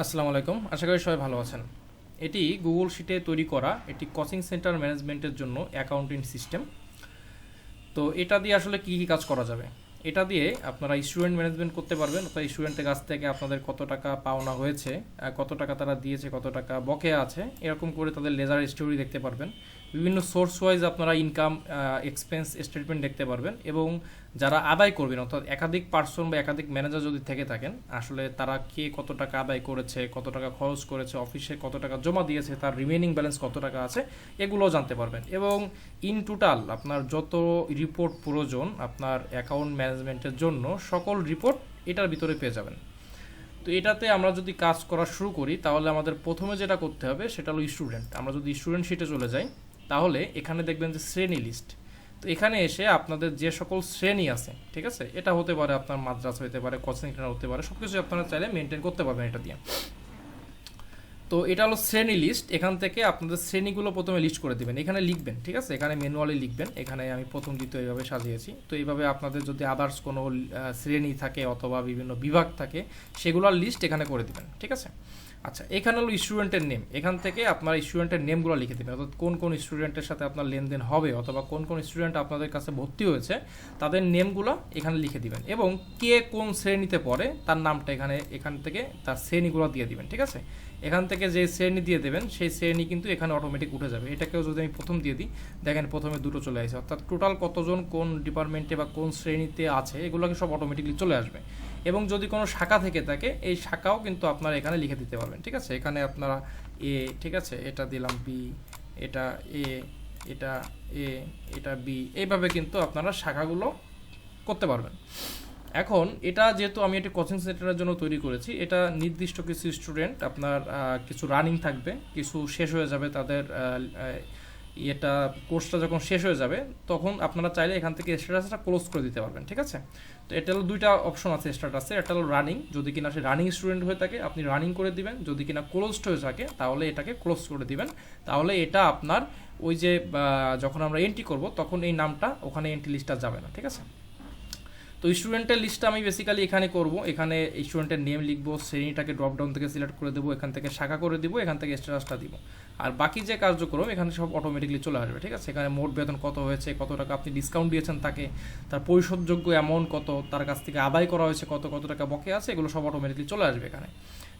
আসসালামু আলাইকুম। আশা করি সবাই ভালো আছেন। এটি গুগল শিটে তৈরি করা একটি কোচিং সেন্টার ম্যানেজমেন্টের জন্য অ্যাকাউন্টিং সিস্টেম তো এটা দিয়ে আসলে কী কী কাজ করা যাবে? এটা দিয়ে আপনারা স্টুডেন্ট ম্যানেজমেন্ট করতে পারবেন, অর্থাৎ স্টুডেন্টের কাছ থেকে আপনাদের কত টাকা পাওনা হয়েছে কত টাকা তারা দিয়েছে, কত টাকা বকেয়া আছে, এরকম করে তাদের লেজার স্টোরি দেখতে পারবেন। বিভিন্ন সোর্স ওয়াইজ আপনারা ইনকাম এক্সপেন্স স্টেটমেন্ট দেখতে পারবেন এবং যারা আদায় করবেন, অর্থাৎ একাধিক পার্সন বা একাধিক ম্যানেজার যদি থেকে থাকেন, আসলে তারা কে কত টাকা আদায় করেছে, কত টাকা খরচ করেছে অফিসে কত টাকা জমা দিয়েছে, তার রিমেনিং ব্যালেন্স কত টাকা আছে, এগুলোও জানতে পারবেন। এবং ইন টোটাল আপনার যত রিপোর্ট প্রয়োজন আপনার অ্যাকাউন্ট ম্যানেজমেন্টের জন্য, সকল রিপোর্ট এটার ভিতরে পেয়ে যাবেন। তো এটাতে আমরা যদি কাজ করা শুরু করি, তাহলে আমাদের প্রথমে যেটা করতে হবে, সেটা হলো স্টুডেন্ট আমরা যদি স্টুডেন্ট শিটে চলে যাই তাহলে এখানে দেখবেন যে শ্রেণি লিস্ট তো এখানে এসে আপনাদের যে সকল শ্রেণি আছে, ঠিক আছে? এটা হতে পারে আপনার মাদ্রাস হতে পারে কোচিং সেন্টার হতে পারে সব কিছু আপনারা চাইলে মেনটেন করতে পারবেন এটা দিয়ে। তো এটা হলো শ্রেণি লিস্ট এখান থেকে আপনাদের শ্রেণীগুলো প্রথমে লিস্ট করে দিবেন। এখানে লিখবেন, ঠিক আছে? এখানে ম্যানুয়ালি লিখবেন। এখানে আমি প্রথম দ্বিতীয় এইভাবে সাজিয়েছি। তো এইভাবে আপনাদের যদি আদার্স কোনো শ্রেণি থাকে অথবা বিভিন্ন বিভাগ থাকে, সেগুলোর লিস্ট এখানে করে দিবেন, ঠিক আছে? আচ্ছা এখানে হলো স্টুডেন্টের নেম এখান থেকে আপনার স্টুডেন্টের নেমগুলো লিখে দেবেন। অর্থাৎ কোন কোন স্টুডেন্টের সাথে আপনার লেনদেন হবে অথবা কোন কোন স্টুডেন্ট আপনাদের কাছে ভর্তি হয়েছে, তাদের নেমগুলো এখানে লিখে দিবেন এবং কে কোন শ্রেণীতে পড়ে, তার নামটা এখানে, এখান থেকে তার শ্রেণীগুলো দিয়ে দিবেন, ঠিক আছে? এখান থেকে যে শ্রেণি দিয়ে দেবেন, সেই শ্রেণি কিন্তু এখানে অটোমেটিক উঠে যাবে। এটাকেও যদি আমি প্রথম দিয়ে দিই, দেখেন প্রথমে দুটো চলে আসে। অর্থাৎ টোটাল কতজন কোন ডিপার্টমেন্টে বা কোন শ্রেণীতে আছে, এগুলোকে সব অটোমেটিকলি চলে আসবে। এবং যদি কোনো শাখা থেকে থাকে, এই শাখাও কিন্তু আপনারা এখানে লিখে দিতে পারবেন, ঠিক আছে? এখানে আপনারা এ ঠিক আছে? এটা দিলাম বি এটা এ এটা এ এটা বি এইভাবে কিন্তু আপনারা শাখাগুলো করতে পারবেন। এখন, এটা যেহেতু আমি একটি কোচিং সেন্টারের জন্য তৈরি করেছি, এটা নির্দিষ্ট কিছু স্টুডেন্ট আপনার কিছু রানিং থাকবে, কিছু শেষ হয়ে যাবে তাদের এটা কোর্সটা যখন শেষ হয়ে যাবে, তখন আপনারা চাইলে এখান থেকে স্ট্যাটাসটা ক্লোজ করে দিতে পারবেন, ঠিক আছে? তো এটা হলো দুইটা অপশন আছে স্ট্যাটাসে এটা হলো রানিং, যদি কিনা সে রানিং স্টুডেন্ট হয়ে থাকে, আপনি রানিং করে দিবেন, যদি কিনা ক্লোজড হয়ে থাকে, তাহলে এটাকে ক্লোজ করে দিবেন। তাহলে এটা আপনার ওই যে যখন আমরা এন্ট্রি করব, তখন এই নামটা ওখানে এন্ট্রি লিস্টটা যাবে না, ঠিক আছে? তো স্টুডেন্টের লিস্টটা আমি বেসিক্যালি এখানে করব। এখানে স্টুডেন্টের নেম লিখব, শ্রেণীটাকে ড্রপডাউন থেকে সিলেক্ট করে দেবো, এখান থেকে শাখা করে দিব, এখান থেকে স্ট্যাটাসটা দিব। আর বাকি যে কার্যক্রম, এখানে সব অটোমেটিকলি চলে আসবে, ঠিক আছে? এখানে মোট বেতন কত হয়েছে, কত টাকা আপনি ডিসকাউন্ট দিয়েছেন তাকে, তার পরিশোধযোগ্য অ্যামাউন্ট কত, তার কাছ থেকে আদায় করা হয়েছে কত কত টাকা বকে আছে, এগুলো সব অটোমেটিকলি চলে আসবে এখানে।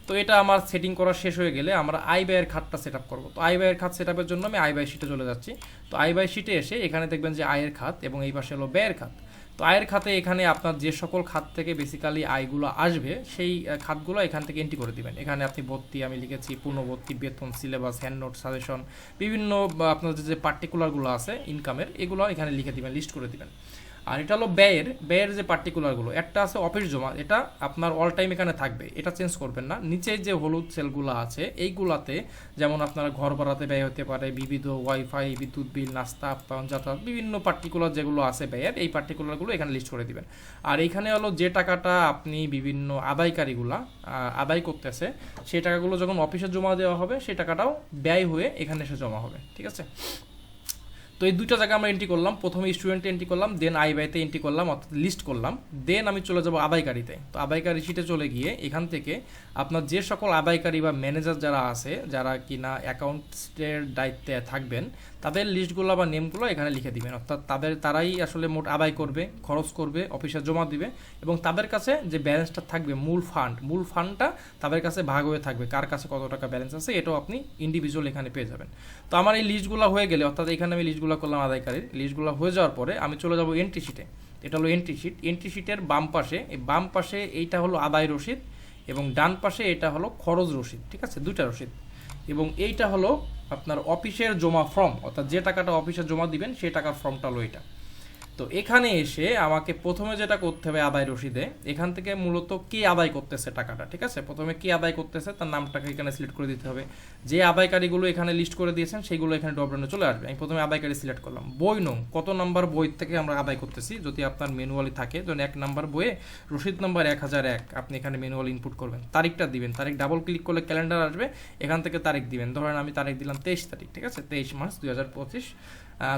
তো এটা আমার সেটিং করা শেষ হয়ে গেলে আমরা আই ব্যয়ের খাতটা সেট আপ করব। তো আই ব্যয়ের খাত সেট আপের জন্য আমি আই ব্যয় শিটে চলে যাচ্ছি। তো আই ব্যয় শিটে এসে এখানে দেখবেন যে আয়ের খাত এবং এই পাশে হলো ব্যয়ের খাত। তো আয়ের খাতে এখানে আপনার যে সকল খাত থেকে বেসিক্যালি আয়গুলো আসবে, সেই খাতগুলো এখান থেকে এন্ট্রি করে দিবেন। এখানে আপনি ভর্তি, আমি লিখেছি পূর্ণবর্তী, বেতন সিলেবাস হ্যান্ড নোট সাজেশন বিভিন্ন আপনার যে পার্টিকুলারগুলো আছে ইনকামের এগুলো এখানে লিখে দিবেন লিস্ট করে দিবেন। আর এটা হলো ব্যয়ের ব্যয়ের যে পার্টিকুলারগুলো একটা আছে অফিস জমা, এটা আপনার অল টাইম এখানে থাকবে, এটা চেঞ্জ করবেন না। নিচে যে হলুদ সেলগুলো আছে, এইগুলাতে যেমন আপনার ঘর ভাড়াতে ব্যয় হতে পারে, বিবিধ ওয়াইফাই বিদ্যুৎ বিল, নাস্তা, আপ্যায়ন, যাতায়াত, বিভিন্ন পার্টিকুলার যেগুলো আছে ব্যয়ের, এই পার্টিকুলারগুলো এখানে লিস্ট করে দিবেন। আর এইখানে হলো যে টাকাটা আপনি বিভিন্ন আদায়কারীগুলা আদায় করতেছে, সেই টাকাগুলো যখন অফিসে জমা দেওয়া হবে, সেই টাকাটাও ব্যয় হয়ে এখানে এসে জমা হবে, ঠিক আছে? তো এই দুইটা জায়গায় আমরা এন্ট্রি করলাম। প্রথমে স্টুডেন্টে এন্ট্রি করলাম দেন আই বাইতে এন্ট্রি করলাম, অর্থাৎ লিস্ট করলাম। দেন আমি চলে যাব আদায়কারীতে। তো আদায়কারী শিটে চলে গিয়ে এখান থেকে আপনার যে সকল আদায়কারী বা ম্যানেজার যারা আছে, যারা কিনা অ্যাকাউন্টের দায়িত্বে থাকবেন, তাদের লিস্টগুলো বা নেমগুলো এখানে লিখে দিবেন। অর্থাৎ তাদের, তারাই আসলে মোট আদায় করবে, খরচ করবে অফিসে জমা দিবে এবং তাদের কাছে যে ব্যালেন্সটা থাকবে, মূল ফান্ড মূল ফান্ডটা তাদের কাছে ভাগ হয়ে থাকবে। কার কাছে কত টাকা ব্যালেন্স আছে, এটাও আপনি ইন্ডিভিজুয়াল এখানে পেয়ে যাবেন। তো আমার এই লিস্টগুলো হয়ে গেলে, অর্থাৎ এখানে আমি লিস্টগুলো করলাম আদায়কারীর লিস্টগুলো হয়ে যাওয়ার পরে আমি চলে যাব এন্ট্রি শিটে এটা হলো এন্ট্রি শিট এন্ট্রি শিটের বাম পাশে, এই বাম পাশে এইটা হলো আদায় রসিদ এবং ডান পাশে এটা হলো খরচ রসিদ, ঠিক আছে? দুইটা রসিদ। এবং এইটা হলো আপনার অফিসের জমা ফর্ম অর্থাৎ যে টাকাটা অফিসে জমা দিবেন, সেই টাকার ফর্মটা হলো এটা। তো এখানে এসে আমাকে প্রথমে যেটা করতে হবে আদায় রসিদে, এখান থেকে মূলত কে আদায় করতেছে টাকাটা, ঠিক আছে? প্রথমে কে আদায় করতেছে, তার নামটাকে এখানে সিলেক্ট করে দিতে হবে। যে আদায়কারীগুলো এখানে লিস্ট করে দিয়েছেন সেইগুলো এখানে ডবরানে চলে আসবে। আমি প্রথমে আদায়কারী সিলেক্ট করলাম। বই নং, কত নাম্বার বই থেকে আমরা আদায় করতেছি? যদি আপনার ম্যানুয়ালি থাকে, ধরুন এক নাম্বার বইয়ে রসিদ নাম্বার এক হাজার এক, আপনি এখানে ম্যানুয়াল ইনপুট করবেন। তারিখটা দিবেন। তারিখ ডাবল ক্লিক করলে ক্যালেন্ডার আসবে, এখান থেকে তারিখ দিবেন। ধরেন আমি তারিখ দিলাম তেইশ তারিখ, ঠিক আছে? তেইশ মার্চ দুই হাজার পঁচিশ।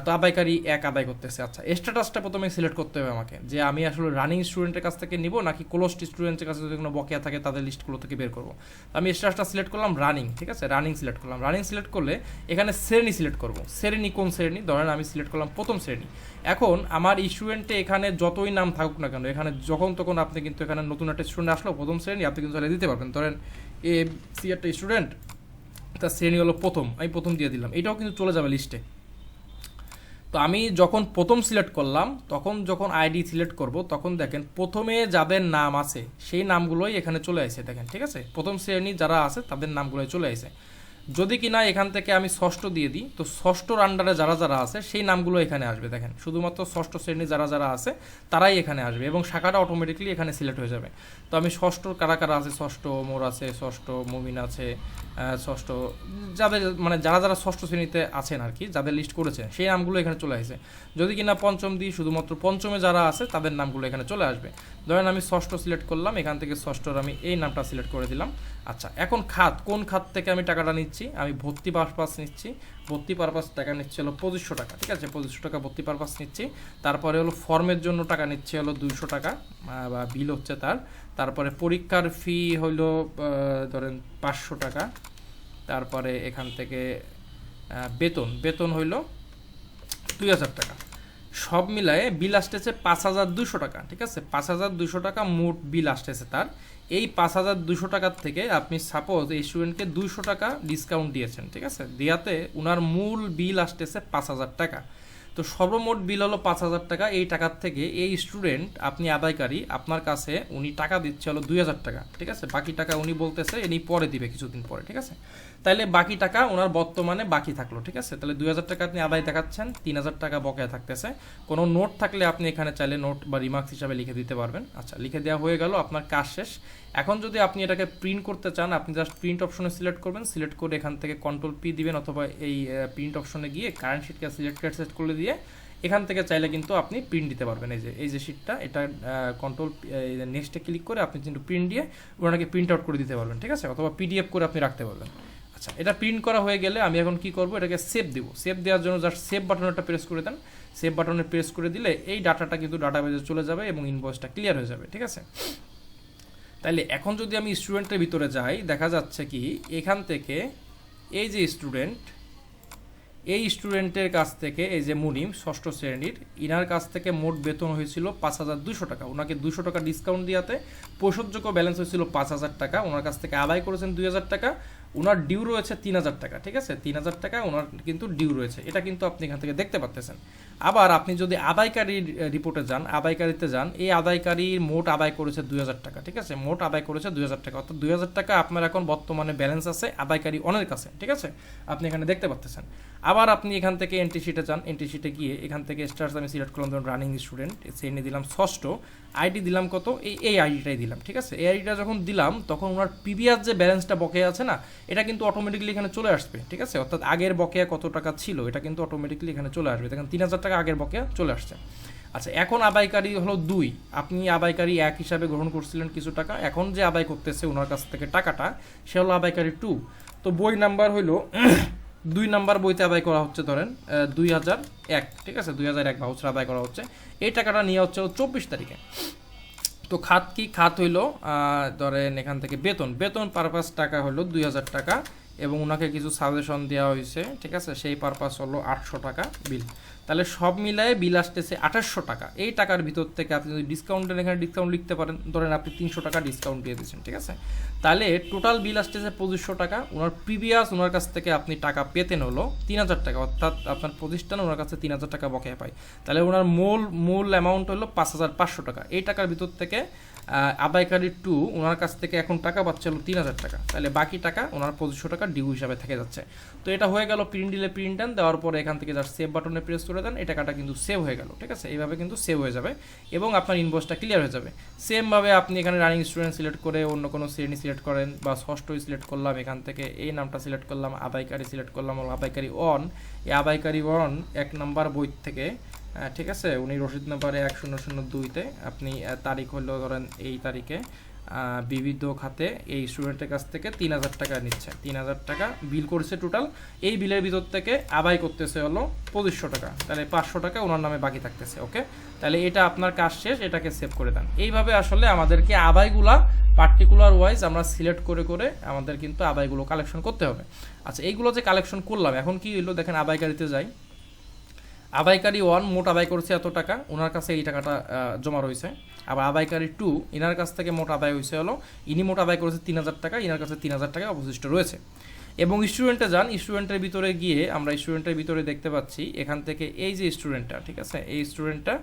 তো আদায়কারী এক আদায় করতেছে। আচ্ছা স্ট্যাটাসটা প্রথমে সিলেক্ট করতে হবে আমাকে। যে আমি আসলে রানিং স্টুডেন্টের কাছ থেকে নিব নাকি ক্লোজড স্টুডেন্টের কাছে যদি কোনো বকেয়া থাকে তাদের লিস্টগুলো থেকে বের করব। আমি স্ট্যাটাসটা সিলেক্ট করলাম রানিং ঠিক আছে? রানিং সিলেক্ট করলাম। রানিং সিলেক্ট করলে এখানে শ্রেণি সিলেক্ট করব। শ্রেণি কোন শ্রেণি? ধরেন আমি সিলেক্ট করলাম প্রথম শ্রেণি। এখন আমার স্টুডেন্টে এখানে যতই নাম থাকুক না কেন, এখানে যখন তখন আপনি কিন্তু এখানে নতুন একটা স্টুডেন্ট আসলো, প্রথম শ্রেণি, আপনি কিন্তু দিতে পারবেন। ধরেন এ সি একটা স্টুডেন্ট তার শ্রেণি হলো প্রথম, আমি প্রথম দিয়ে দিলাম। এটাও কিন্তু চলে যাবে লিস্টে তো আমি যখন প্রথম সিলেক্ট করলাম, তখন যখন আইডি সিলেক্ট করব, তখন দেখেন প্রথমে যাদের নাম আছে, সেই নামগুলোই এখানে চলে আসে, দেখেন, ঠিক আছে? প্রথম শ্রেণি যারা আছে, তাদের নামগুলোই চলে আসে। যদি কিনা এখান থেকে আমি ষষ্ঠ দিয়ে দিই, তো ষষ্ঠর আন্ডারে যারা যারা আছে, সেই নামগুলো এখানে আসবে, দেখেন। শুধুমাত্র ষষ্ঠ শ্রেণি যারা যারা আছে, তারাই এখানে আসবে এবং শাখাটা অটোমেটিকলি এখানে সিলেক্ট হয়ে যাবে। তো আমি ষষ্ঠ, কারা কারা আছে? ষষ্ঠ, মোর আছে, ষষ্ঠ, মুমিন আছে ষষ্ঠ। যাদের মানে যারা যারা ষষ্ঠ শ্রেণীতে আছেন আর কি, যাদের লিস্ট করেছে সেই নামগুলো এখানে চলে আসে। যদি কিনা পঞ্চম দিই শুধুমাত্র পঞ্চমে যারা আছে, তাদের নামগুলো এখানে চলে আসবে। ধরেন আমি ষষ্ঠ সিলেক্ট করলাম, এখান থেকে ষষ্ঠর আমি এই নামটা সিলেক্ট করে দিলাম। আচ্ছা এখন খাত, কোন খাত থেকে আমি টাকাটা নিচ্ছি? আমি ভর্তি পারপাস নিচ্ছি ভর্তি পারপাস টাকা নিচ্ছে হলো পঁচিশশো টাকা, ঠিক আছে? পঁচিশশো টাকা ভর্তি পারপাস নিচ্ছি। তারপরে হলো ফর্মের জন্য টাকা নিচ্ছে হলো দুইশো টাকা বা বিল হচ্ছে তার। তারপরে পরীক্ষার ফি হইল ধরেন পাঁচশো টাকা। তারপরে এখান থেকে বেতন বেতন হইল দুই হাজার টাকা। সব মিলায়ে বিল আসতেছে পাঁচ হাজার দুশো টাকা, ঠিক আছে? পাঁচ হাজার দুশো টাকা মোট বিল আসতেছে তার। এই পাঁচ হাজার দুশো টাকার থেকে আপনি সাপোজ এই স্টুডেন্টকে দুইশো টাকা ডিসকাউন্ট দিয়েছেন, ঠিক আছে? দেওয়াতে ওনার মূল বিল আসতেছে পাঁচ হাজার টাকা। তো সর্বমোট বিল হলো পাঁচ হাজার টাকা। এই টাকার থেকে এই স্টুডেন্ট আপনি আদায়কারী, আপনার কাছে উনি টাকা দিচ্ছে হলো দুই হাজার টাকা, ঠিক আছে? বাকি টাকা উনি বলতেছে এনি পরে দিবে কিছুদিন পরে ঠিক আছে? তাইলে বাকি টাকা ওনার বর্তমানে বাকি থাকল, ঠিক আছে? তাহলে দুই হাজার টাকা আপনি আদায় দেখাচ্ছেন, তিন হাজার টাকা বকেয়া থাকতেছে। কোনো নোট থাকলে আপনি এখানে চাইলে নোট বা রিমার্কস হিসাবে লিখে দিতে পারবেন। আচ্ছা লিখে দেওয়া হয়ে গেল, আপনার কাজ শেষ। এখন যদি আপনি এটাকে প্রিন্ট করতে চান, আপনি জাস্ট প্রিন্ট অপশনে সিলেক্ট করবেন। সিলেক্ট করে এখান থেকে কন্ট্রোল পি দিবেন অথবা এই প্রিন্ট অপশনে গিয়ে কারেন্ট শিটকে সিলেক্টেড সেট করে দিয়ে এখান থেকে চাইলে কিন্তু আপনি প্রিন্ট দিতে পারবেন। এই যে এই যে শিটটা এটা কন্ট্রোল নেক্সটে ক্লিক করে আপনি কিন্তু প্রিন্ট দিয়ে ওনাকে প্রিন্ট আউট করে দিতে পারবেন, ঠিক আছে? অথবা পিডিএফ করে আপনি রাখতে পারবেন। আচ্ছা এটা প্রিন্ট করা হয়ে গেলে আমি এখন কি করব? এটাকে সেভ দিব। সেভ দেওয়ার জন্য জাস্ট সেভ বাটনটা প্রেস করে দেন। সেভ বাটনে প্রেস করে দিলে এই ডাটাটা কিন্তু ডাটাবেজে চলে যাবে এবং ইনভয়েসটা ক্লিয়ার হয়ে যাবে, ঠিক আছে? তাইলে এখন যদি আমি স্টুডেন্টের ভিতরে যাই, দেখা যাচ্ছে কি, এখান থেকে এই যে স্টুডেন্ট এই স্টুডেন্টের কাছ থেকে এই যে মুনিম, ষষ্ঠ শ্রেণির, ইনার কাছ থেকে মোট বেতন হয়েছিল পাঁচ হাজার দুশো টাকা। ওনাকে দুশো টাকা ডিসকাউন্ট দিয়াতে পৈশোযোগ্য ব্যালেন্স হয়েছিল পাঁচ হাজার টাকা। ওনার কাছ থেকে আদায় করেছেন দুই হাজার টাকা। ওনার ডিউ রয়েছে তিন হাজার টাকা, ঠিক আছে? তিন হাজার টাকা ওনার কিন্তু ডিউ রয়েছে। এটা কিন্তু আপনি এখান থেকে দেখতে পাচ্তেছেন আবার আপনি যদি আদায়কারীর রিপোর্টে যান, আদায়কারীতে যান, এই আদায়কারীর মোট আদায় করেছে দুই হাজার টাকা, ঠিক আছে? মোট আদায় করেছে দুই হাজার টাকা। অর্থাৎ দুই হাজার টাকা আপনার এখন বর্তমানে ব্যালেন্স আছে আদায়কারী অনেক কাছে, ঠিক আছে? আপনি এখানে দেখতে পাচ্তেছেন আবার আপনি এখান থেকে এন্ট্রি শিটে যান। এন্ট্রি শিটে গিয়ে এখান থেকে স্টার্স আমি সিলেক্ট করলাম রানিং স্টুডেন্ট শ্রেণি দিলাম ষষ্ঠ। আইডি দিলাম কত? এই এই আইডিটাই দিলাম, ঠিক আছে? এই আইডিটা যখন দিলাম, তখন ওনার প্রিভিয়াস যে ব্যালেন্সটা বকেয়া আছে না, এটা কিন্তু অটোমেটিকলি এখানে চলে আসবে, ঠিক আছে? অর্থাৎ আগের বকেয়া কত টাকা ছিল, এটা কিন্তু অটোমেটিকলি এখানে চলে আসবে। দেখেন, তিন হাজার টাকা আগের বকেয়া চলে আসছে। আচ্ছা এখন আদায়কারী হলো দুই। আপনি আদায়কারী এক হিসাবে গ্রহণ করছিলেন কিছু টাকা, এখন যে আদায় করতেছে ওনার কাছ থেকে টাকাটা, সে হলো আবাইকারী টু তো বই নাম্বার হইল দুই নাম্বার বইতে আদায় করা হচ্ছে ধরেন দুই হাজার এক, ঠিক আছে? দুই হাজার এক ভাউচার আদায় করা হচ্ছে। এই টাকাটা নিয়ে হচ্ছে চব্বিশ তারিখে। তো খাত কি? খাত হইল ধরেন এখান থেকে বেতন। বেতন পারপাস টাকা হলো দুই হাজার টাকা এবং ওনাকে কিছু সাজেশন দেওয়া হয়েছে, ঠিক আছে? সেই পারপাস হলো আটশো টাকা বিল তাহলে সব মিলায়ে বিল আসতেছে আঠাশশো টাকা। এই টাকার ভিতর থেকে আপনি যদি ডিসকাউন্টের এখানে ডিসকাউন্ট লিখতে পারেন, ধরেন আপনি তিনশো টাকা ডিসকাউন্ট দিয়ে দিচ্ছেন ঠিক আছে? তাহলে টোটাল বিল আসতেছে পঁচিশশো টাকা। ওনার প্রিভিয়াস ওনার কাছ থেকে আপনি টাকা পেতেন হলো তিন হাজার টাকা, অর্থাৎ আপনার প্রতিষ্ঠান ওনার কাছে তিন হাজার টাকা বকেয়া পায়। তাহলে ওনার মূল মূল অ্যামাউন্ট হলো পাঁচ হাজার পাঁচশো টাকা। এই টাকার ভিতর থেকে আদায়কারী টু ওনার কাছ থেকে এখন টাকা পাচ্ছে হলো তিন হাজার টাকা। তাহলে বাকি টাকা ওনার পঁচিশশো টাকা ডিউ হিসাবে থেকে যাচ্ছে। তো এটা হয়ে গেল প্রিন্ট দিলে প্রিন্ট দেন দেওয়ার পরে এখান থেকে যার সেভ বাটনে প্রেস করে দেন এই টাকাটা কিন্তু সেভ হয়ে গেল, ঠিক আছে? এইভাবে কিন্তু সেভ হয়ে যাবে এবং আপনার ইনভয়েসটা ক্লিয়ার হয়ে যাবে। সেমভাবে আপনি এখানে রানিং স্টুডেন্ট সিলেক্ট করে অন্য কোনো শ্রেণি সিলেক্ট করেন বা ষষ্ঠ সিলেক্ট করলাম এখান থেকে, এই নামটা সিলেক্ট করলাম, আদায়কারী সিলেক্ট করলাম, আদায়কারী অন এই আদায়কারী অন এক নাম্বার বই থেকে ঠিক আছে, উনি রসিদ নাম্বারে এক শূন্য শূন্য দুইতে আপনি তারিখ হলো ধরেন এই তারিখে বিবিধ খাতে এই স্টুডেন্টের কাছ থেকে তিন হাজার টাকা নিচ্ছে। তিন হাজার টাকা বিল করেছে টোটাল এই বিলের ভিতর থেকে আদায় করতেছে হলো পঁচিশশো টাকা। তাহলে পাঁচশো টাকা ওনার নামে বাকি থাকতেছে ওকে তাহলে এটা আপনার কাজ শেষ, এটাকে সেভ করে দেন। এইভাবে আসলে আমাদেরকে আদায়গুলা পার্টিকুলার ওয়াইজ আমরা সিলেক্ট করে করে আমাদের কিন্তু আদায়গুলো কালেকশন করতে হবে। আচ্ছা এইগুলো যে কালেকশন করলাম, এখন কি হইল? দেখেন আদায়কারীতে যাই। আদায়কারী ওয়ান মোট আদায় করছে এত টাকা, ওনার কাছে এই টাকাটা জমা রয়েছে। আবার আদায়কারী টু, ইনার কাছ থেকে মোট আদায় হয়েছে হলো, ইনি মোট আদায় করেছে তিন হাজার টাকা, ইনার কাছে তিন হাজার টাকা অবশিষ্ট রয়েছে। এবং স্টুডেন্টে যান, স্টুডেন্টের ভিতরে গিয়ে আমরা স্টুডেন্টের ভিতরে দেখতে পাচ্ছি, এখান থেকে এই যে স্টুডেন্টটা, ঠিক আছে? এই স্টুডেন্টটা,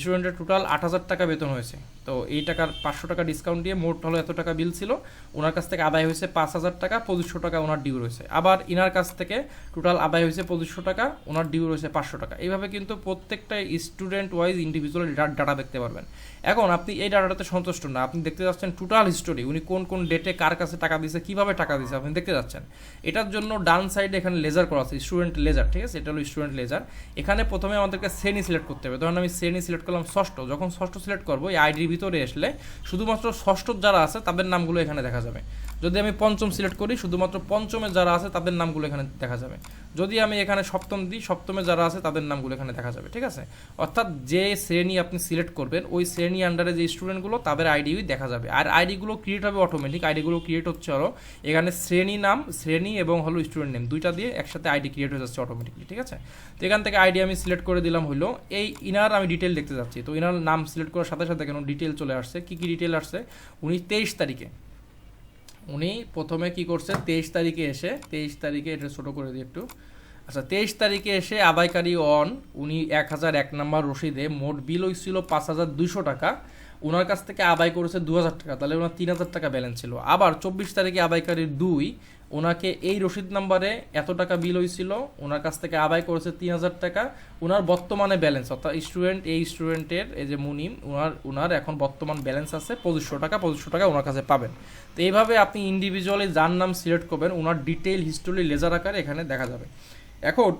স্টুডেন্টের টোটাল আট হাজার টাকা বেতন হয়েছে। তো এই টাকার পাঁচশো টাকা ডিসকাউন্ট দিয়ে মোট হলো এত টাকা বিল ছিল। ওনার কাছ থেকে আদায় হয়েছে পাঁচ হাজার টাকা, পঁচিশশো টাকা ওনার ডিউ রয়েছে। আবার ইনার কাছ থেকে টোটাল আদায় হয়েছে পঁচিশশো টাকা, ওনার ডিউ রয়েছে পাঁচশো টাকা। এইভাবে কিন্তু প্রত্যেকটা স্টুডেন্ট ওয়াইজ ইন্ডিভিজুয়াল ডাটা দেখতে পারবেন। এখন আপনি এই ডাটাতে সন্তুষ্ট না। আপনি দেখতে যাচ্ছেন টোটাল হিস্টোরি উনি কোন কোন ডেটে কার কাছে টাকা দিয়েছে, কীভাবে টাকা দিয়েছে, আপনি দেখতে যাচ্ছেন। এটার জন্য ডান সাইডে এখানে লেজার করা আছে স্টুডেন্ট লেজার ঠিক আছে? এটা হলো স্টুডেন্ট লেজার এখানে প্রথমে আমাদেরকে শ্রেণি সিলেক্ট করতে হবে। ধরুন আমি শ্রেণি সিলেক্ট করলাম ষষ্ঠ। যখন ষষ্ঠ সিলেক্ট করব, এই আইডির ভিতরে আসলে শুধুমাত্র ষষ্ঠ যারা আছে, তাদের নামগুলো এখানে দেখা যাবে। যদি আমি পঞ্চম সিলেক্ট করি, শুধুমাত্র পঞ্চমের যারা আছে, তাদের নামগুলো এখানে দেখা যাবে। যদি আমি এখানে সপ্তম দিই, সপ্তমে যারা আছে তাদের নামগুলো এখানে দেখা যাবে, ঠিক আছে? অর্থাৎ যে শ্রেণি আপনি সিলেক্ট করবেন, ওই শ্রেণি আন্ডারে যে স্টুডেন্টগুলো তাদের আইডি দেখা যাবে। আর আইডিগুলো ক্রিয়েট হবে অটোমেটিক আইডিগুলো ক্রিয়েট হচ্ছে হলো এখানে শ্রেণি নাম, শ্রেণি এবং হলো স্টুডেন্ট নেম দুইটা দিয়ে একসাথে আইডি ক্রিয়েট হয়ে যাচ্ছে অটোমেটিকলি ঠিক আছে? তো এখান থেকে আইডি আমি সিলেক্ট করে দিলাম হলো, এই ইনার আমি ডিটেল দেখতে যাচ্ছি। তো ইনার নাম সিলেক্ট করার সাথে সাথে কেন ডিটেল চলে আসছে? কী কী ডিটেল আসছে? উনি তেইশ তারিখে। উনি প্রথমে কি করছে? তেইশ তারিখে এসে, তেইশ তারিখে এটা ছোটো করে দিই একটু। আচ্ছা তেইশ তারিখে এসে আদায়কারী অন উনি এক হাজার এক নম্বর রসিদে। মোট বিল হয়েছিল পাঁচ হাজার দুইশো টাকা। ওনার কাছ থেকে আদায় করেছে দু হাজার টাকা। তাহলে ওনার তিন হাজার টাকা ব্যালেন্স ছিল। আবার চব্বিশ তারিখে আদায়কারীর দুই। ওনাকে এই রসিদ নাম্বারে এত টাকা বিল হয়েছিল। ওনার কাছ থেকে আদায় করেছে তিন হাজার টাকা। ওনার বর্তমানে ব্যালেন্স, অর্থাৎ স্টুডেন্ট, এই স্টুডেন্টের, এই যে মুনিম ওনার ওনার এখন বর্তমান ব্যালেন্স আছে পঁচিশশো টাকা। পঁচিশশো টাকা ওনার কাছে পাবেন। তো এইভাবে আপনি ইন্ডিভিজুয়ালি যার নাম সিলেক্ট করবেন ওনার ডিটেইল হিস্টোরি লেজার আকারে এখানে দেখা যাবে। এখন,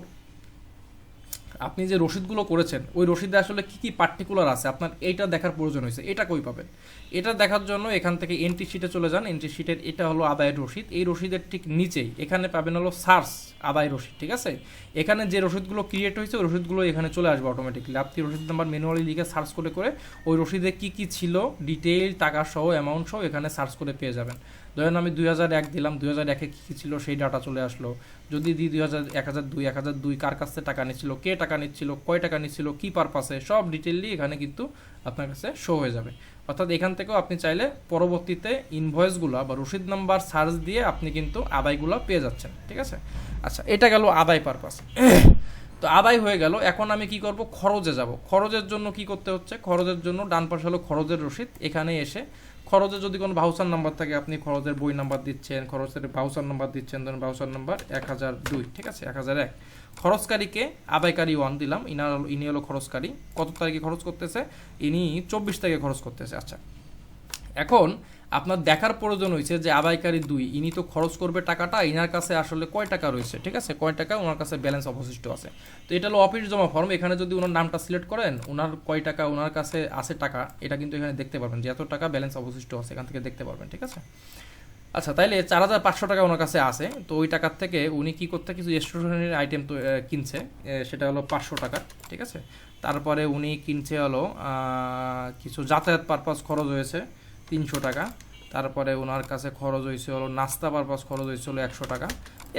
আপনি যে রসিদগুলো করেছেন, ওই রসিদে আসলে কি কি পার্টিকুলার আছে? আপনার এইটা দেখার প্রয়োজন হয়েছে। এটা কই পাবেন? এটা দেখার জন্য এখান থেকে এন্ট্রি শিটে চলে যান। এন্ট্রি শিটের এটা হলো আদায়ের রসিদ এই রসিদের ঠিক নিচেই এখানে পাবেন হলো সার্স আদায় রসিদ ঠিক আছে? এখানে যে রসিদগুলো ক্রিয়েট হয়েছে, ওই রসিদগুলো এখানে চলে আসবে অটোমেটিকলি আপনি রসিদ নাম্বার ম্যানুয়ালি লিখে সার্চ করে করে ওই রসিদে কি কি ছিল ডিটেইল টাকা সহ অ্যামাউন্ট সহ এখানে সার্চ করে পেয়ে যাবেন। ধরেন আমি দুই হাজার এক দিলাম, দুই হাজার একে কী কী ছিল সেই ডাটা চলে আসলো। যদি দিই দুই হাজার এক হাজার দুই, এক হাজার দুই কার কাছ থেকে টাকা নিচ্ছিল, কে টাকা নিচ্ছিল, কয় টাকা নিচ্ছিল, কী পারপাসে সব ডিটেললি এখানে কিন্তু আপনার কাছে শো হয়ে যাবে। অর্থাৎ এখান থেকেও আপনি চাইলে পরবর্তীতে ইনভয়েসগুলো বা রসিদ নাম্বার সার্চ দিয়ে আপনি কিন্তু আদায়গুলো পেয়ে যাচ্ছেন, ঠিক আছে? আচ্ছা এটা গেল আদায় পারপাস তো আদায় হয়ে গেল, এখন আমি কি করব? খরচে যাব। খরচের জন্য কি করতে হচ্ছে? খরচের জন্য ডান পাশে হলো খরচের রসিদ, এখানে এসে খরচে যদি কোনো ভাউচার নাম্বার থাকে, আপনি খরচের বই নাম্বার দিচ্ছেন, খরচের ভাউচার নাম্বার দিচ্ছেন, ধরুন ভাউচার নাম্বার এক হাজার দুই, ঠিক আছে? এক হাজার এক। খরচকারীকে আদায়কারী ওয়ান দিলাম। ইনার ইনি হলো খরচকারী। কত তারিখে খরচ করতেছে? ইনি চব্বিশ তারিখে খরচ করতেছে। আচ্ছা। এখন আপনার দেখার প্রয়োজন হয়েছে যে আদায়কারী দুই, ইনি তো খরচ করবে টাকাটা, ইনার কাছে আসলে কয় টাকা রয়েছে? ঠিক আছে? কয় টাকা? ওনার কাছে ব্যালেন্স অবশিষ্ট আছে। তো এটা হলো অফিস জমা ফর্ম এখানে যদি ওনার নামটা সিলেক্ট করেন, ওনার কয় টাকা, ওনার কাছে আছে টাকা, এটা কিন্তু এখানে দেখতে পারবেন যে এত টাকা ব্যালেন্স অবশিষ্ট আছে, এখান থেকে দেখতে পারবেন। ঠিক আছে? আচ্ছা তাইলে চার হাজার পাঁচশো টাকা ওনার কাছে আছে। তো ওই টাকার থেকে উনি কি করতে কিছু স্টেশনারি আইটেম তো কিনছে সেটা হলো পাঁচশো টাকা, ঠিক আছে? তারপরে উনি কিনছে হলো কিছু যাতায়াত পারপাস খরচ হয়েছে তিনশো টাকা। তারপরে ওনার কাছে খরচ হয়েছে হলো নাস্তা পারপাস খরচ হয়েছে হলো একশো টাকা।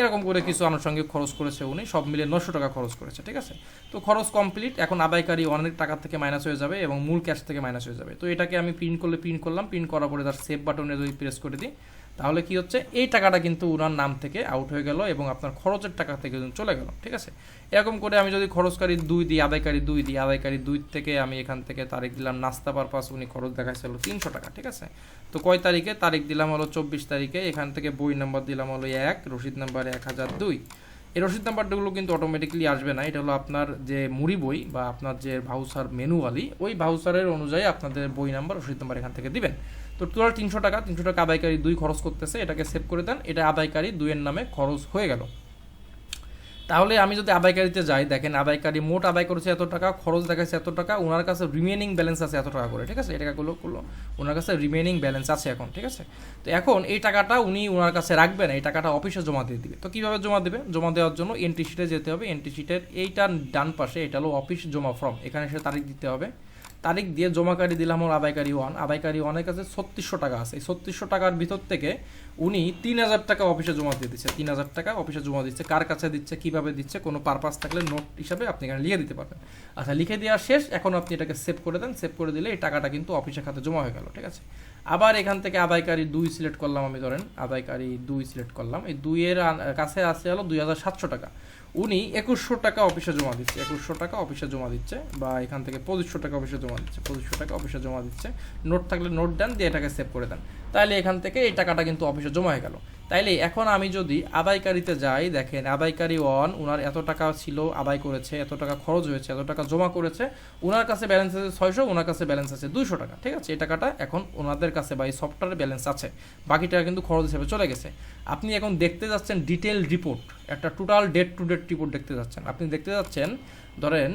এরকম করে কিছু আনুষঙ্গিক খরচ করেছে উনি, সব মিলে নশো টাকা খরচ করেছে, ঠিক আছে? তো খরচ কমপ্লিট এখন আদায়কারী অনেক টাকা থেকে মাইনাস হয়ে যাবে এবং মূল ক্যাশ থেকে মাইনাস হয়ে যাবে। তো এটাকে আমি প্রিন্ট করলে প্রিন্ট করলাম প্রিন্ট করার পরে তার সেভ বাটনে যদি প্রেস করে দিই তাহলে কি হচ্ছে? এই টাকাটা কিন্তু ওনার নাম থেকে আউট হয়ে গেল এবং আপনার খরচের টাকা থেকে চলে গেল, ঠিক আছে? এরকম করে আমি যদি খরচকারী দুই দিই, আদায়কারী দুই দিই, আদায়কারী দুই থেকে আমি এখান থেকে তারিখ দিলাম, নাস্তা পারপাস উনি খরচ দেখাচ্ছিল তিনশো টাকা, ঠিক আছে? তো কয় তারিখে? তারিখ দিলাম হলো চব্বিশ তারিখে, এখান থেকে বই নাম্বার দিলাম হলো এক, রসিদ নাম্বার এক হাজার দুই। এই রসিদ নাম্বারগুলো কিন্তু অটোমেটিকলি আসবে না, এটা হলো আপনার যে মুড়ি বই বা আপনার যে ভাউচার মেনুয়ালি ওই ভাউচারের অনুযায়ী আপনাদের বই নাম্বার রসিদ নাম্বার এখান থেকে দিবেন। তো টোটাল তিনশো টাকা তিনশো টাকা আদায়কারী দুই খরচ করতেছে, এটাকে সেভ করে দেন, এটা আদায়কারী দুইয়ের নামে খরচ হয়ে গেল। তাহলে আমি যদি আবাইকারিতে যাই, দেখেন আবাইকারি মোট আবাই করেছে এত টাকা, খরচ দেখাচ্ছে এত টাকা ওনার কাছে রিমেনিং ব্যালেন্স আছে এত টাকা করে, ঠিক আছে? এই টাকাগুলো করল ওনার কাছে রিমেনিং ব্যালেন্স আছে এখন, ঠিক আছে? তো এখন এই টাকাটা উনি ওনার কাছে রাখবেন এই টাকাটা অফিসে জমা দিয়ে দিবে। তো কীভাবে জমা দেবে? জমা দেওয়ার জন্য এন্ট্রি শিটে যেতে হবে এন্ট্রি শিটের এইটার ডান পাশে, এটা হলো অফিস জমা ফর্ম এখানে সে তারিখ দিতে হবে। তারিখ দিয়ে জমাকারী দিলাম ওর আদায়কারী ওয়ান। আদায়কারী ওয়ানের কাছে ছত্রিশশো টাকা আছে। এই ছত্রিশশো টাকার ভিতর থেকে উনি তিন হাজার টাকা অফিসে জমা দিয়ে দিচ্ছে। তিন হাজার টাকা অফিসে জমা দিচ্ছে। কার কাছে দিচ্ছে, কীভাবে দিচ্ছে, কোনো পারপাস থাকলে নোট হিসাবে আপনি এখানে লিখে দিতে পারবেন। আচ্ছা লিখে দেওয়া শেষ। এখন আপনি এটাকে সেভ করে দেন। সেভ করে দিলে এই টাকাটা কিন্তু অফিসের খাতে জমা হয়ে গেল, ঠিক আছে? আবার এখান থেকে আদায়কারী দুই সিলেক্ট করলাম আমি, ধরেন। আদায়কারী দুই সিলেক্ট করলাম। এই দুইয়ের কাছে আছে হলো দুই হাজার সাতশো টাকা। উনি একুশশো টাকা অফিসে জমা দিচ্ছে, একুশশো টাকা অফিসে জমা দিচ্ছে বা এখান থেকে পঁচিশশো টাকা অফিসে জমা দিচ্ছে, পঁচিশশো টাকা অফিসে জমা দিচ্ছে। নোট থাকলে নোট দেন, দিয়ে এটাকে সেভ করে দেন। তাহলে এখান থেকে এই টাকাটা কিন্তু অফিসে জমা হয়ে গেল। তাইলে এখন আমি যদি আদায়কারীতে যাই, দেখেন আদায়কারী ওয়ান ওনার এত টাকা ছিল, আদায় করেছে, এত টাকা খরচ হয়েছে, এত টাকা জমা করেছে ওনার কাছে ব্যালেন্স আছে ছয়শো ওনার কাছে ব্যালেন্স আছে দুইশো টাকা, ঠিক আছে? এই টাকাটা এখন ওনাদের কাছে বা এই সফটওয়্যারে ব্যালেন্স আছে। বাকি টাকা কিন্তু খরচ হিসেবে চলে গেছে। আপনি এখন দেখতে যাচ্ছেন ডিটেল রিপোর্ট একটা total date to date report দেখতে যাচ্ছেন। আপনি দেখতে যাচ্ছেন, ধরেন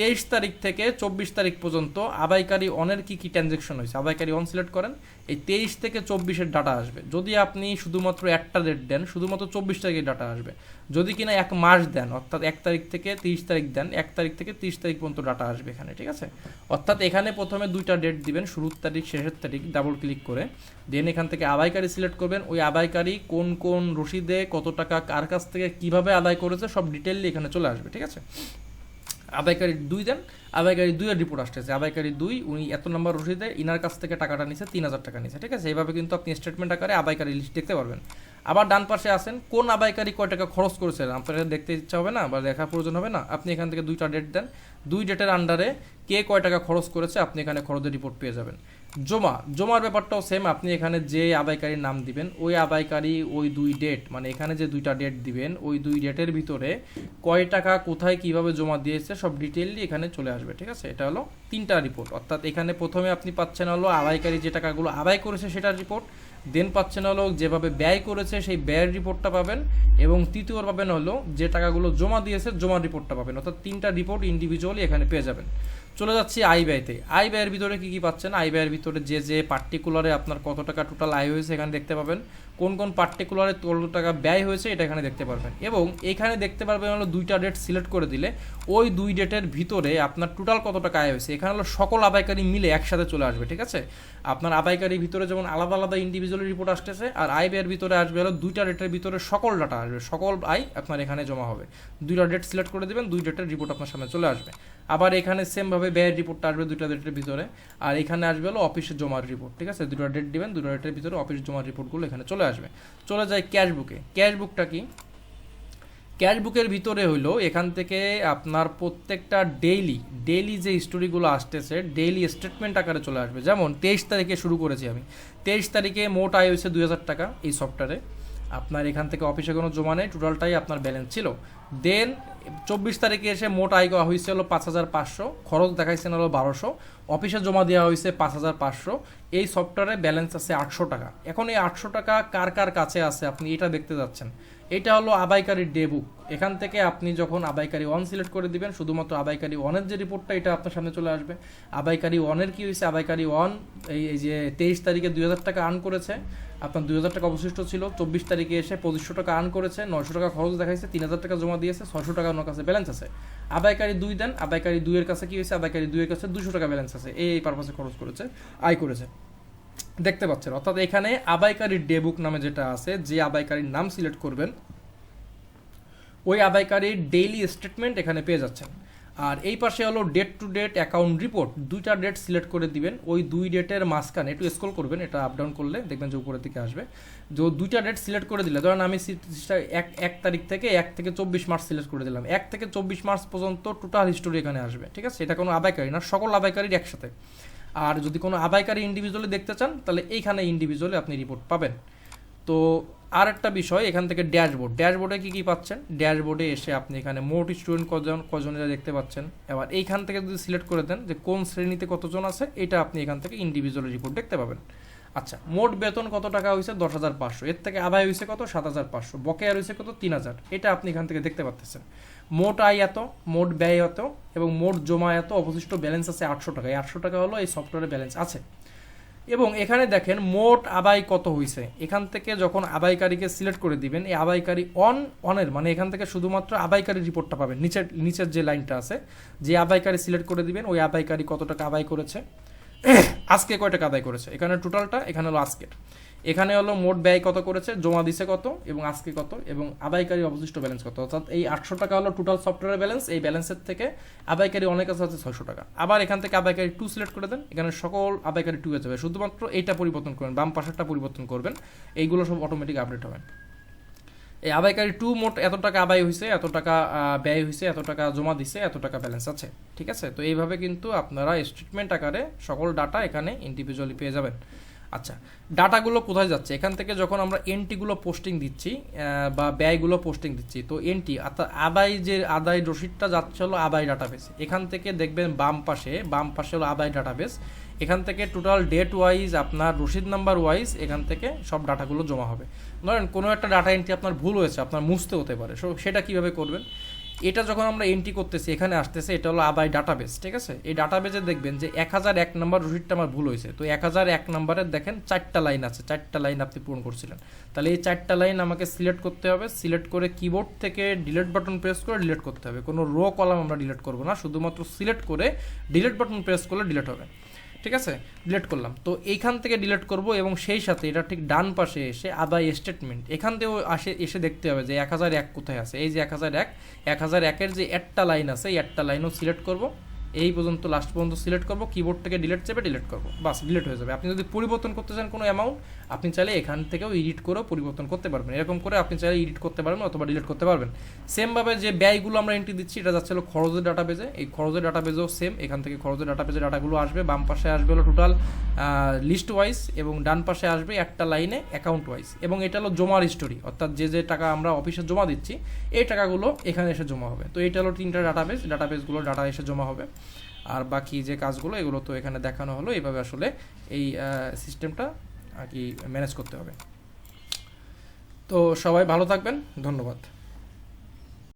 তেইশ তারিখ থেকে চব্বিশ তারিখ পর্যন্ত আবাইকারী অনের কি কি ট্রানজেকশন হয়েছে? আবাইকারী অন সিলেক্ট করেন, এই তেইশ থেকে চব্বিশের ডাটা আসবে। যদি আপনি শুধুমাত্র একটা ডেট দেন, শুধুমাত্র চব্বিশ তারিখের ডাটা আসবে। যদি কিনা এক মাস দেন, অর্থাৎ এক তারিখ থেকে তিরিশ তারিখ দেন, এক তারিখ থেকে তিরিশ তারিখ পর্যন্ত ডাটা আসবে এখানে, ঠিক আছে? অর্থাৎ এখানে প্রথমে দুইটা ডেট দিবেন, শুরুর তারিখ, শেষের তারিখ ডাবল ক্লিক করে। দেন এখান থেকে আবাইকারী সিলেক্ট করবেন। ওই আবাইকারী কোন কোন রসিদে কত টাকা, কার কাছ থেকে কীভাবে আদায় করেছে, সব ডিটেললি এখানে চলে আসবে, ঠিক আছে? আবাইকারী দুই দেন আবাইকারী দুইয়ের রিপোর্ট আসতেছে। আবাইকারী দুই, উনি এত নম্বর রসিদে ইনার কাছ থেকে টাকাটা নিছে, তিন হাজার টাকা নিছে, ঠিক আছে? এইভাবে কিন্তু আপনি স্টেটমেন্ট আকারে আবাইকারী লিস্ট দেখতে পারবেন। আবার ডান পাশে আসেন কোন আবাইকারী কয় টাকা খরচ করেছে? আপনার দেখতে ইচ্ছা হবে না বা দেখার প্রয়োজন হবে না? আপনি এখান থেকে দুইটা ডেট দেন। দুই ডেটের আন্ডারে কে কয় টাকা খরচ করেছে, আপনি এখানে খরচের রিপোর্ট পেয়ে যাবেন। জমা, জমার ব্যাপারটাও সেম আপনি এখানে যে আদায়কারীর নাম দিবেন, ওই আদায়কারী ওই দুই ডেট মানে এখানে যে দুইটা ডেট দিবেন, ওই দুই ডেটের ভিতরে কয় টাকা, কোথায়, কীভাবে জমা দিয়েছে, সব ডিটেইললি এখানে চলে আসবে, ঠিক আছে? এটা হলো তিনটা রিপোর্ট অর্থাৎ এখানে প্রথমে আপনি পাচ্ছেন হলো আদায়কারী যে টাকাগুলো আদায় করেছে সেটার রিপোর্ট দেন পাচ্ছেন হলো যেভাবে ব্যয় করেছে সেই ব্যয়ের রিপোর্টটা পাবেন, এবং তৃতীয় পাবেন হলো যে টাকাগুলো জমা দিয়েছে, জমার রিপোর্টটা পাবেন। অর্থাৎ তিনটা রিপোর্ট ইন্ডিভিজুয়ালি এখানে পেয়ে যাবেন। চলে যাচ্ছি আই ব্যয়তে আই ব্যয়ের ভিতরে কী কী পাচ্ছেন? আই ব্যয়ের ভিতরে যে যে পার্টিকুলারে আপনার কত টাকা টোটাল আয় হয়েছে এখানে দেখতে পাবেন। কোন কোন পার্টিকুলারে কত টাকা ব্যয় হয়েছে এটা এখানে দেখতে পারবেন। এবং এখানে দেখতে পারবেন হলো দুইটা ডেট সিলেক্ট করে দিলে ওই দুই ডেটের ভিতরে আপনার টোটাল কত টাকা আয় হয়েছে? এখানে হলো সকল আবাইকারী মিলে একসাথে চলে আসবে, ঠিক আছে? আপনার আবাইকারীর ভিতরে যেমন আলাদা আলাদা ইন্ডিভিজুয়াল রিপোর্ট আসতেছে, আর আই ব্যয়ের ভিতরে আসবে হলো দুইটা ডেটের ভিতরে সকল ডাটা আসবে। সকল আয় আপনার এখানে জমা হবে। দুইটা ডেট সিলেক্ট করে দেবেন, দুই ডেটের রিপোর্ট আপনার সামনে চলে আসবে। আবার এখানে সেমভাবে ব্যয়ের রিপোর্টটা আসবে দুটো ডেটের ভিতরে। আর এখানে আসবে হলো অফিসের জমার রিপোর্ট ঠিক আছে? দুটো ডেট দিবেন দুটো ডেটের ভিতরে অফিস জমার রিপোর্টগুলো এখানে চলে আসবে। চলে যায় ক্যাশ বুকে ক্যাশ বুকটা কি? ক্যাশ বুকের ভিতরে হইল এখান থেকে আপনার প্রত্যেকটা ডেইলি ডেইলি যে স্টোরিগুলো আসতেছে ডেইলি স্টেটমেন্ট আকারে চলে আসবে। যেমন তেইশ তারিখে শুরু করেছি আমি। তেইশ তারিখে মোট আয় হয়েছে দুই হাজার টাকা এই সফটওয়্যারে আপনার এখান থেকে অফিসে কোনো জমা নেই টোটালটাই আপনার ব্যালেন্স ছিল। দেন চব্বিশ তারিখে এসে মোট আয় করা হয়েছে হলো পাঁচ হাজার পাঁচশো, খরচ দেখাইছেন হলো বারোশো, অফিসে জমা দেওয়া হয়েছে পাঁচ হাজার পাঁচশো, এই সফটওয়্যারে ব্যালেন্স আছে আটশো টাকা। এখন এই আটশো টাকা কার কার কাছে আছে আপনি এটা দেখতে যাচ্ছেন। এটা হলো আবাইকারীর ডে বুক এখান থেকে আপনি যখন আবাইকারী ওয়ান সিলেক্ট করে দিবেন, শুধুমাত্র আবাইকারী ওয়ানের যে রিপোর্টটা এটা আপনার সামনে চলে আসবে। আবাইকারী ওয়ানের কি হয়েছে? আবাইকারী ওয়ান এই এই যে তেইশ তারিখে দুই হাজার টাকা আর্ন করেছে। আপনার দুই হাজার টাকা অবশিষ্ট ছিল, চব্বিশ তারিখে এসে পঁচিশশো টাকা আর্ন করেছে, নয়শো টাকা খরচ দেখাইছে, তিন হাজার টাকা জমা দিয়েছে, ছয়শো টাকা ওনার কাছে ব্যালেন্স আছে। আবাইকারী দুই দেন আবাইকারী দুইয়ের কাছে কি হয়েছে? আবাইকারী দুইয়ের কাছে দুশো টাকা ব্যালেন্স আছে। এই পারপাসে খরচ করেছে, আয় করেছে। দেখতে পাচ্ছেন, অর্থাৎ এখানে আবাইকারীর ডে বুক নামে যেটা আছে, যে আবাইকারীর নাম সিলেক্ট করবেন, ওই আদায়কারীর ডেইলি স্টেটমেন্ট এখানে পেয়ে যাচ্ছেন। আর এই পাশে হলো date to date account report দুইটা ডেট সিলেক্ট করে দিবেন। ওই দুই ডেটের মাঝখানে একটু স্ক্রল করবেন, এটা আপ ডাউন করলে দেখবেন যে উপরের দিকে আসবে। যে দুইটা ডেট সিলেক্ট করে দিলে, ধরেন আমি এক এক তারিখ থেকে এক থেকে চব্বিশ মার্চ সিলেক্ট করে দিলাম। এক থেকে চব্বিশ মার্চ পর্যন্ত টোটাল হিস্টোরি এখানে আসবে, ঠিক আছে? এটা কোনো আদায়কারী না, সকল আদায়কারীর একসাথে। আর যদি কোনো আদায়কারী ইন্ডিভিজুয়ালি দেখতে চান, তাহলে এইখানে ইন্ডিভিজুয়ালি আপনি রিপোর্ট পাবেন। তো আর একটা বিষয়, এখান থেকে ড্যাশবোর্ড। ড্যাশবোর্ডে কী কী পাচ্ছেন? ড্যাশবোর্ডে এসে আপনি এখানে মোট স্টুডেন্ট কজন, কজনেরা দেখতে পাচ্ছেন। এবার এইখান থেকে যদি সিলেক্ট করে দেন যে কোন শ্রেণীতে কতজন আছে, এটা আপনি এখান থেকে ইন্ডিভিজুয়াল রিপোর্ট দেখতে পাবেন। আচ্ছা মোট বেতন কত টাকা হয়েছে? দশ হাজার পাঁচশো। এর থেকে আদায় হয়েছে কত? সাত হাজার পাঁচশো। বকেয়া রয়েছে কত? তিন হাজার। এটা আপনি এখান থেকে দেখতে পাচ্ছেন মোট আয় এত, মোট ব্যয় এত, এবং মোট জমা এত, অবশিষ্ট ব্যালেন্স আছে আটশো টাকা। এই আটশো টাকা হলো এই সফটওয়্যারের ব্যালেন্স আছে। এবং এখানে দেখেন মোট আবাই কত হয়েছে এখান থেকে যখন আবাইকারীকে সিলেক্ট করে দিবেন, এই আবাইকারী অন অনের মানে এখান থেকে শুধুমাত্র আবাইকারী রিপোর্টটা পাবেন। নিচের নিচের যে লাইনটা আছে, যে আবাইকারী সিলেক্ট করে দিবেন, ওই আবাইকারী কত টাকা করেছে? আজকে কয় টাকা আদায় করেছে? এখানে টোটালটা এখানে হলো আজকের। এখানে হলো মোট ব্যয় কত করেছে, জমা দিছে কত, এবং আজকে কত, এবং আদায়কারী অবশিষ্ট ব্যালেন্স কত। অর্থাৎ এই আটশো টাকা হলো টোটাল সফটওয়্যার ব্যালেন্স এই ব্যালেন্সের থেকে আদায়কারী অনেক কাছে আছে ছয়শো টাকা। আবার এখান থেকে আদায়কারী টু সিলেক্ট করে দেন, এখানে সকল আদায়কারী টু হয়ে যাবে। শুধুমাত্র এইটা পরিবর্তন করবেন, বাম পাশেরটা পরিবর্তন করবেন, এইগুলো সব অটোমেটিক আপডেট হবে। এই আদায়কারী টু মোট এত টাকা আদায় হয়েছে এত টাকা ব্যয় হয়েছে এত টাকা জমা দিছে, এত টাকা ব্যালেন্স আছে। ঠিক আছে? তো এইভাবে কিন্তু আপনারা স্টেটমেন্ট আকারে সকল ডাটা এখানে ইন্ডিভিজুয়ালি পেয়ে যাবেন। আচ্ছা ডাটাগুলো কোথায় যাচ্ছে? এখান থেকে যখন আমরা এনটিগুলো পোস্টিং দিচ্ছি বা ব্যয়গুলো পোস্টিং দিচ্ছি, তো এনটি অর্থাৎ আদায় যে আদায় রসিদটা যাচ্ছে হলো আদায় ডাটাবেস এখান থেকে দেখবেন বাম পাশে বাম পাশে হলো আদায় ডাটাবেস এখান থেকে টোটাল ডেট ওয়াইজ আপনার রসিদ নাম্বার ওয়াইজ এখান থেকে সব ডাটাগুলো জমা হবে। ধরেন কোনো একটা ডাটা এন্ট্রি আপনার ভুল হয়েছে, আপনার মুছতে হতে পারে। সো সেটা কীভাবে করবেন? এটা যখন আমরা এন্ট্রি করতেছি, এখানে আসতেছে, এটা হলো আবাই ডাটাবেস ঠিক আছে? এই ডাটাবেসে দেখবেন যে এক হাজার এক নম্বর রসিদটা আমার ভুল হয়েছে। তো এক হাজার এক নম্বরের দেখেন চারটা লাইন আছে, চারটা লাইন আপনি পূরণ করছিলেন। তাহলে এই চারটা লাইন আমাকে সিলেক্ট করতে হবে। সিলেক্ট করে কিবোর্ড থেকে ডিলেট বাটন প্রেস করে ডিলেট করতে হবে। কোনো রো কলাম আমরা ডিলেট করব না, শুধুমাত্র সিলেক্ট করে ডিলেট বাটন প্রেস করলে ডিলিট হবে। ঠিক আছে? ডিলেট করলাম। তো এইখান থেকে ডিলেট করব এবং সেই সাথে এটা ঠিক ডান পাশে এসে আদায় স্টেটমেন্ট এখান থেকেও আসে, এসে দেখতে হবে যে এক হাজার এক কোথায় আছে। এই যে এক হাজার এক এক হাজার একের যে একটা লাইন আছে, এই একটা লাইনও সিলেক্ট করব। এই পর্যন্ত লাস্ট পর্যন্ত সিলেক্ট করব কিবোর্ড থেকে ডিলিট চেপে ডিলিট করব, বাস ডিলিট হয়ে যাবে। আপনি যদি পরিবর্তন করতে চান কোনো অ্যামাউন্ট আপনি চাইলে এখান থেকেও এডিট করেও পরিবর্তন করতে পারবেন। এরকম করে আপনি চাইলে এডিট করতে পারবেন অথবা ডিলিট করতে পারবেন। সেমভাবে যে ব্যয়গুলো আমরা এন্ট্রি দিচ্ছি, এটা যাচ্ছে হলো খরচের ডাটা পেজে এই খরচের ডাটা পেজেও সেম এখান থেকে খরচের ডাটা পেজে ডাটাগুলো আসবে। বাম পাশে আসবে হলো টোটাল লিস্ট ওয়াইজ এবং ডান পাশে আসবে একটা লাইনে অ্যাকাউন্ট ওয়াইজ এবং এটা হলো জমার হিস্টোরি অর্থাৎ যে যে টাকা আমরা অফিসে জমা দিচ্ছি, এই টাকাগুলো এখানে এসে জমা হবে। তো এটা হলো তিনটা ডাটাবেস ডাটাবেসগুলো ডাটা এসে জমা হবে। আর বাকি যে কাজগুলো, এগুলো তো এখানে দেখানো হলো। এইভাবে আসলে এই সিস্টেমটা আর কি ম্যানেজ করতে হবে। তো সবাই ভালো থাকবেন। ধন্যবাদ।